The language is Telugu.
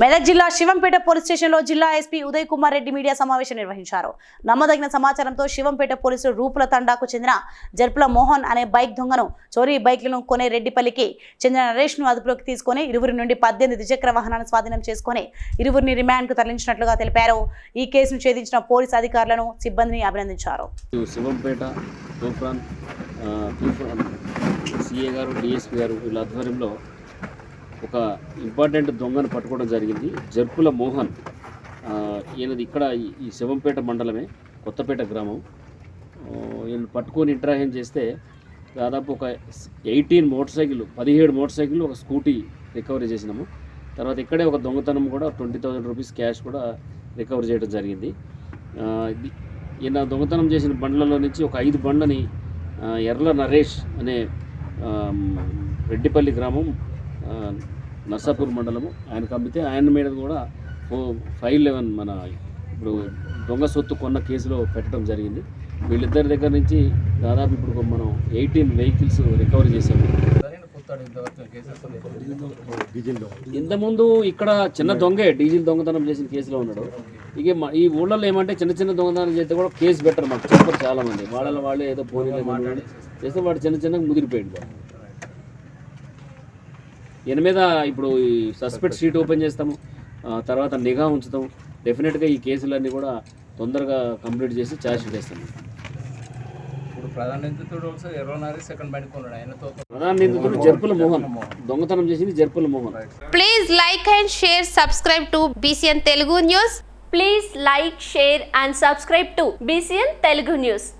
మెదక్ జిల్లా శివంపేట పోలీస్ స్టేషన్లో జిల్లా ఎస్పీ ఉదయ్ కుమార్ రెడ్డి మీడియా సమావేశం నిర్వహించారు. నమ్మదగిన సమాచారంతో శివంపేట పోలీసులు రూపుల తండాకు చెందిన జర్పుల మోహన్ అనే బైక్ దొంగను చోరీ బైక్లను కొనే రెడ్డిపల్లికి చెందిన నరేష్ను అదుపులోకి తీసుకొని ఇరువురి నుండి పద్దెనిమిది ద్విచక్ర వాహనాన్ని స్వాధీనం చేసుకొని ఇరువురిని రిమాండ్కు తరలించినట్లుగా తెలిపారు. ఈ కేసును ఛేదించిన పోలీసు అధికారులను సిబ్బందిని అభినందించారు. శివంపేట సిఏ గారు డిఎస్పీ గారు వీళ్ళ ఆధ్వర్యంలో ఒక ఇంపార్టెంట్ దొంగను పట్టుకోవడం జరిగింది. జర్పుల మోహన్ ఈయనది ఇక్కడ ఈ- శివంపేట మండలమే కొత్తపేట గ్రామం. ఈయన పట్టుకొని ఇంట్రాహ్యం చేస్తే దాదాపు ఒక ఎయిటీన్ మోటార్ సైకిల్ పదిహేడు మోటార్ సైకిల్ ఒక స్కూటీ రికవరీ చేసినాము. తర్వాత ఇక్కడే ఒక దొంగతనం కూడా ట్వంటీ థౌజండ్ రూపీస్ క్యాష్ కూడా రికవర్ చేయడం జరిగింది. ఈయన దొంగతనం చేసిన బండ్లలో నుంచి ఒక ఐదు బండ్లని ఎర్ల నరేష్ అనే రెడ్డిపల్లి గ్రామం నర్సాపూర్ మండలము. ఆయనకు అమ్మితే ఆయన మీద కూడా ఓ ఫైవ్ లెవెన్ మన ఇప్పుడు దొంగ సొత్తు కొన్న కేసులో పెట్టడం జరిగింది. వీళ్ళిద్దరి దగ్గర నుంచి దాదాపు ఇప్పుడు మనం ఎయిటీన్ వెహికల్స్ రికవరీ చేశాము. ఇంతకుముందు ఇక్కడ చిన్న దొంగే డీజిల్ దొంగతనం చేసిన కేసులో ఉన్నాడు. ఇక ఈ ఊళ్ళలో ఏమంటే చిన్న చిన్న దొంగతనం చేస్తే కూడా కేసు బెటర్ మాకు చెప్పరు చాలా మంది వాళ్ళ వాళ్ళే ఏదో పోనీ చేస్తే వాడు చిన్న చిన్నగా ముదిరిపోయాడు. వాడు. మీద ఇప్పుడు ఈ సస్పెక్ట్ షీట్ ఓపెన్ చేస్తాము తర్వాత నిఘా ఉంచుతాం. డెఫినెట్గా ఈ కేసులన్నీ కూడా తొందరగా కంప్లీట్ చేసి ఛార్జ్ వేస్తాము ఇప్పుడు ప్రధాన నిందితుడు ఒకసారి ఎర్రనారి సెకండ్ బండి కొన్నాడు. ఆయనతో ప్రధాన నిందితుడు జర్పుల మోహన్. దొంగతనం చేసింది Jarpula Mohan. Please like and share, subscribe to BCN Telugu News. Please like, share and subscribe to BCN Telugu News.